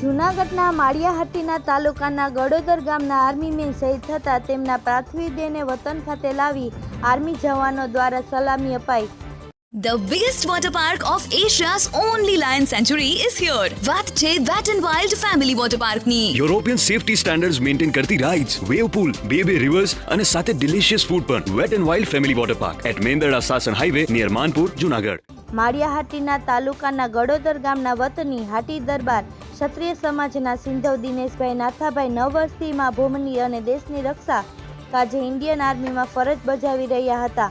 જૂનાગઢના માળિયાહાટીના તાલુકાના ગડોદર ગામના આર્મી મેન શહીદ થતાં તેમના પાર્થિવ દેહને વતન ખાતે લાવી આર્મી જવાનો દ્વારા સલામી અપાઈ. The biggest water park of Asia's only lion sanctuary is here. વાત છે Wet n Wild Family Water Park ની યુરોપિયન સેફટી સ્ટાન્ડર્ડ્સ મેન્ટેન કરતી રાઇડ્સ વેવ પૂલ બે બે રિવર્સ અને સાથે ડિલિશિયસ ફૂડ પણ wet and wild family water park at Mendarda Sasan highway near Manpur Junagadh Maliyahatina તાલુકાના ગડોદર ગામના વતની હાટી દરબાર ક્ષત્રિય સમાજના સિંધવ દિનેશભાઈ નાથાભાઈ નવ વર્ષથી ભૂમની અને દેશની રક્ષા કાજે ઇન્ડિયન આર્મીમાં ફરજ બજાવી રહ્યા હતા.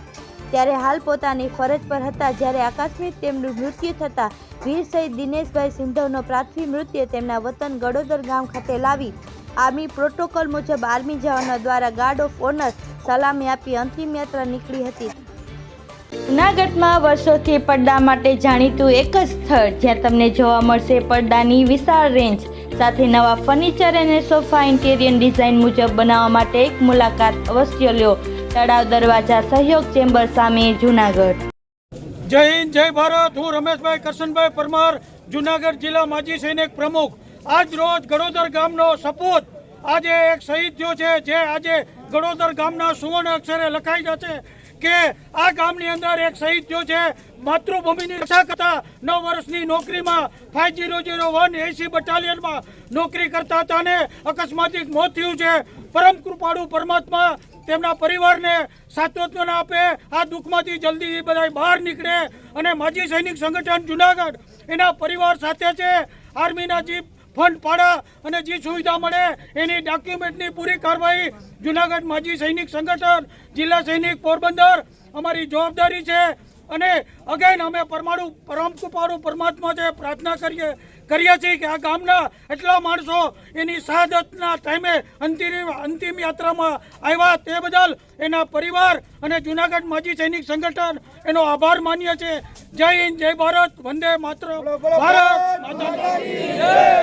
ત્યારે હાલ પોતાની ફરજ પર હતા. જ્યારે આકસ્મિક તેમનું મૃત્યુ થતાં વીર શહીદ દિનેશભાઈ સિંધવનો પ્રાથમિક મૃત્યુ તેમના વતન ગડોદર ગામ ખાતે લાવી આર્મી પ્રોટોકોલ મુજબ આર્મી જવાનો દ્વારા ગાર્ડ ઓફ ઓનર સલામી આપી અંતિમ યાત્રા નીકળી હતી. જૂનાગઢમાં વર્ષોથી પડદા માટે જાણીતું એક જ સ્થળ જ્યાં તમને જોવા મળશે પડદાની વિશાળ રેન્જ સાથે નવા ફર્નિચર અને સોફા ઇન્ટેરિયર ડિઝાઇન મુજબ બનાવવા માટે એક મુલાકાત અવશ્ય લ્યો તળાવ દરવાજા સહયોગ ચેમ્બર સામે જૂનાગઢ. જય હિન્દ, જય ભારત. હું રમેશભાઈ કરશનભાઈ પરમાર, જુનાગઢ જિલ્લા માજી સૈનિક પ્રમુખ. આજ રોજ ગડોદર ગામનો સપૂત આજે એક શહીદ થયો છે, જે આજે ગડોદર ગામના સુવર્ણ અક્ષરે લખાઈ જશે. કે આ ગામની અંદર એક શહીદ થયો છે. માતૃભૂમિની રક્ષા કરતા નવ વર્ષની નોકરીમાં ફાઈવ જીરો જીરો વન એસી બટાલિયનમાં નોકરી કરતા હતા અને અકસ્માતિક મોત થયું છે. પરમ કૃપાળુ પરમાત્મા તેમના પરિવારને સાત્વત્વના આપે. આ દુઃખમાંથી જલ્દી બધા બહાર નીકળે અને માજી સૈનિક સંગઠન જુનાગઢ એના પરિવાર સાથે છે. આર્મીના જે ફંડ પાડે અને જે સુવિધા મળે એની ડોક્યુમેન્ટની પૂરી કાર્યવાહી જુનાગઢ માજી સૈનિક સંગઠન જિલ્લા સૈનિક પોરબંદર અમારી જવાબદારી છે. અને અગેન અમે પરમાણુ પરમ કૃપાળુ પરમાત્મા છે પ્રાર્થના કરીએ કરીએ છીએ કે આ ગામના એટલા માણસો એની શહાદતના ટાઈમે અંતિમ અંતિમ યાત્રામાં આવ્યા તે બદલ એના પરિવાર અને જુનાગઢ માજી સૈનિક સંગઠન એનો આભાર માનીએ છીએ. જય હિન્દ જય ભારત વંદે માત્ર ભારત.